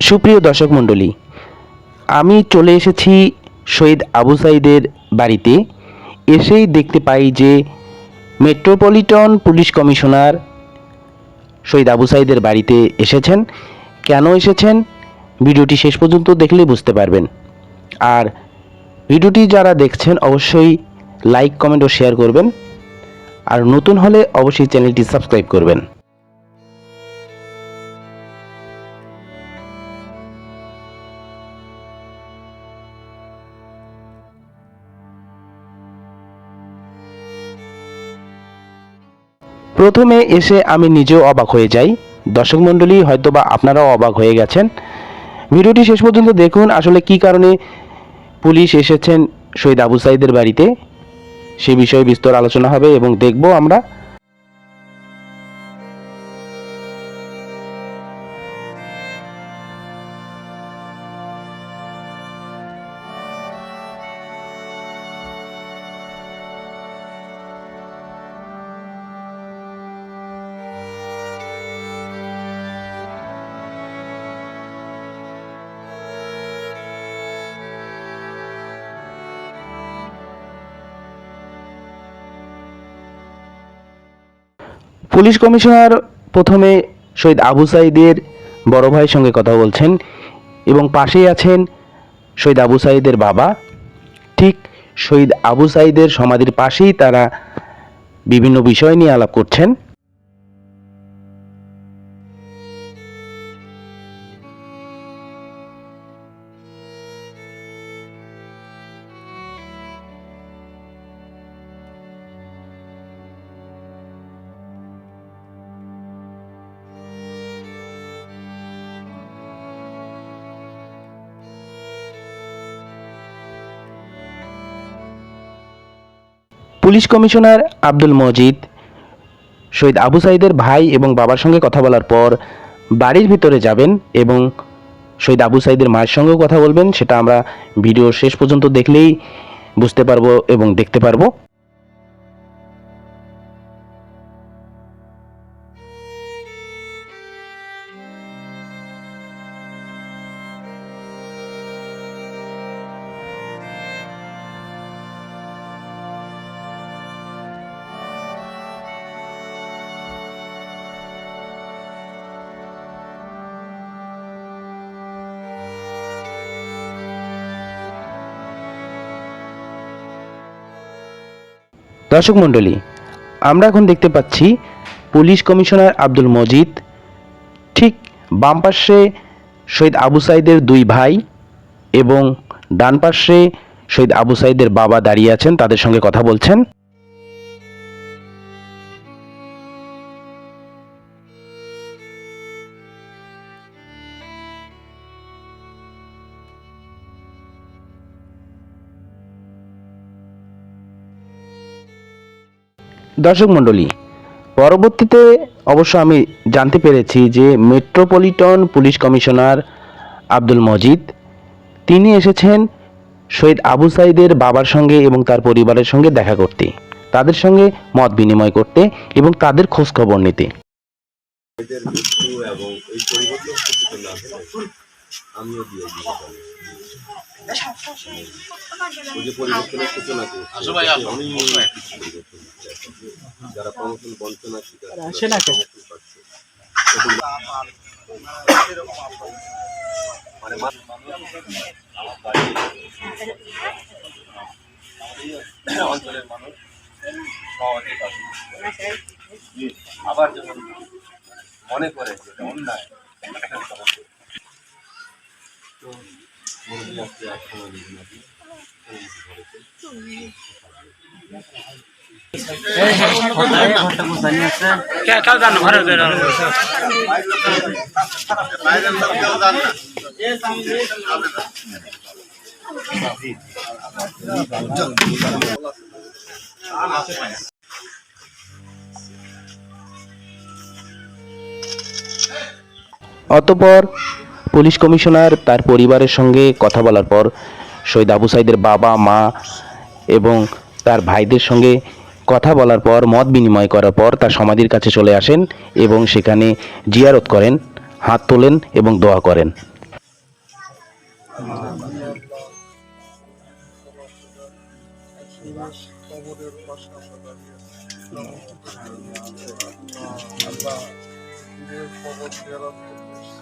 সুপ্রিয় দর্শক মণ্ডলী আমি চলে এসেছি শহীদ আবু সাইদের বাড়িতে। এসেই দেখতে পাই যে metropolitan police commissioner Shahid Abu সাইদের বাড়িতে এসেছেন। কেন এসেছেন? ভিডিওটি শেষ পর্যন্ত দেখলে বুঝতে পারবেন। আর ভিডিওটি যারা দেখছেন, অবশ্যই লাইক, কমেন্ট ও শেয়ার করবেন। আর নতুন হলে অবশ্যই চ্যানেলটি সাবস্ক্রাইব করবেন। প্রথমে এসে আমি নিজেও অবাক হয়ে যাই। দর্শক মণ্ডলী, হয়তোবা আপনারাও অবাক হয়ে গেছেন। ভিডিওটি শেষ পর্যন্ত দেখুন, আসলে কি কারণে পুলিশ এসেছেন শহীদ আবু সাইদের বাড়িতে, সে বিষয়ে বিস্তর আলোচনা হবে এবং দেখব আমরা পুলিশ কমিশনার প্রথমে শহীদ আবু সাইদের বড় ভাইয়ের সঙ্গে কথা বলছেন এবং পাশেই আছেন শহীদ আবু সাইদের বাবা। ঠিক শহীদ আবু সাইদের সমাধির পাশেই তারা বিভিন্ন বিষয় নিয়ে আলাপ করছেন। পুলিশ কমিশনার আব্দুল মজিদ, শহীদ আবু সাইদের ভাই এবং বাবার সঙ্গে কথা বলার পর বাড়ির ভিতরে যাবেন এবং শহীদ আবু সাইদের মায়ের সঙ্গেও কথা বলবেন। সেটা আমরা ভিডিও শেষ পর্যন্ত দেখলেই বুঝতে পারব এবং দেখতে পারব। দর্শক মণ্ডলী, আমরা এখন দেখতে পাচ্ছি পুলিশ কমিশনার আব্দুল মজিদ, ঠিক বাম পাশে শহীদ আবু সাইদের দুই ভাই এবং ডান পাশে শহীদ আবু সাইদের বাবা দাঁড়িয়ে আছেন, তাদের সঙ্গে কথা বলছেন। দর্শক মণ্ডলী, পরবর্তীতে অবশ্য আমি জানতে পেরেছি যে metropolitan police commissioner Abdul Majid, তিনি এসেছেন শহীদ আবু সাইদের বাবার সঙ্গে এবং তার পরিবারের সঙ্গে দেখা করতে, তাদের সঙ্গে মত বিনিময় করতে এবং তাদের খোঁজ খবর নিতে আমিও দিয়ে ওই যে পরিবর্তনের সূচনা করছে অনেক পরিবর্তন। যারা প্রমোশন শিকার। মানে অঞ্চলের মানুষ আবার যখন মনে করে যে অন্যায় রাত্রে আর সময় দেখুন আপনি অতপর পুলিশ কমিশনার তার পরিবারের সঙ্গে কথা বলার পর শহীদ আবু সাইদের বাবা মা এবং তার ভাইদের সঙ্গে কথা বলার পর মত বিনিময় করার পর তার সমাধির কাছে চলে আসেন এবং সেখানে জিয়ারত করেন হাত তোলেন এবং দোয়া করেন আল্লাহ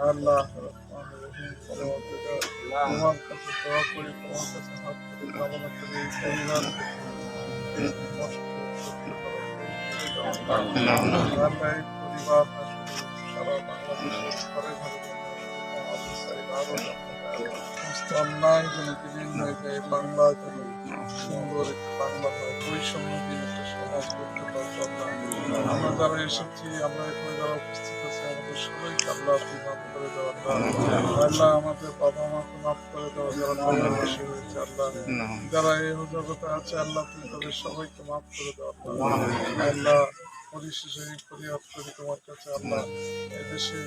আল্লাহ তোমার কাছে দোয়া করি বাংলা সুন্দর একটা বাংলা হয় সমাজ করতে পারব আমরা এসেছি আমরা এখানে যারা উপস্থিত আছি আমাদের সবাইকে আল্লাহ আপনি মাফ করে দেওয়া আল্লাহ। আমাদের বাবা মাকে মাফ করে দেওয়া যারা বাংলাদেশে হয়েছে আল্লাহ। যারা এই জগতে আছে আল্লাহ তুমি তাদের সবাইকে মাফ করে দেওয়া আল্লাহ পরিশেষে এই ফরিয়াদ করি তোমার কাছে আল্লাহ। এদেশে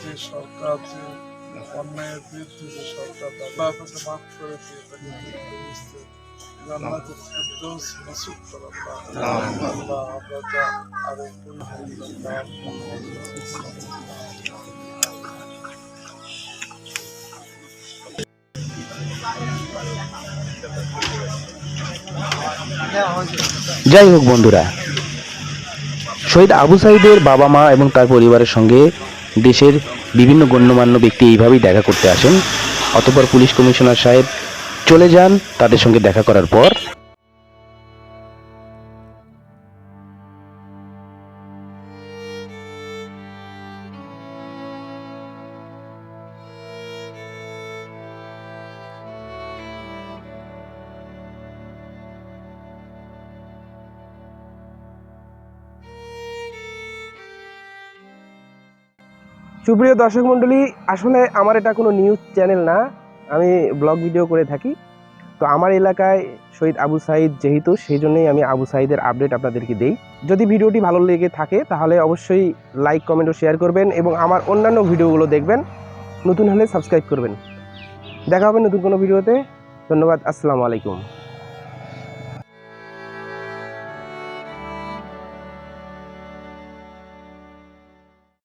যে সরকার যে অন্যায়ের বিরুদ্ধে যে সরকার আল্লাহ তাকে মাফ করে দিয়ে যাই হোক বন্ধুরা, শহীদ আবু সাইদের বাবা মা এবং তার পরিবারের সঙ্গে দেশের বিভিন্ন গণ্যমান্য ব্যক্তি এইভাবেই দেখা করতে আসেন। অতপর পুলিশ কমিশনার সাহেব চলে যান, তাদের সঙ্গে দেখা করার পর। সুপ্রিয় দর্শক মণ্ডলী, আসলে আমার এটা কোনো নিউজ চ্যানেল না। আমি ব্লগ ভিডিও করে থাকি। তো আমার এলাকায় শহীদ আবু সাইদ যেহেতু, সেই জন্যই আমি আবু সাইদের আপডেট আপনাদেরকে দেই। যদি ভিডিওটি ভালো লেগে থাকে, তাহলে অবশ্যই লাইক কমেন্ট ও শেয়ার করবেন এবং আমার অন্যান্য ভিডিওগুলো দেখবেন। নতুন হলে সাবস্ক্রাইব করবেন। দেখা হবে নতুন কোনো ভিডিওতে। ধন্যবাদ, আসসালামু আলাইকুম।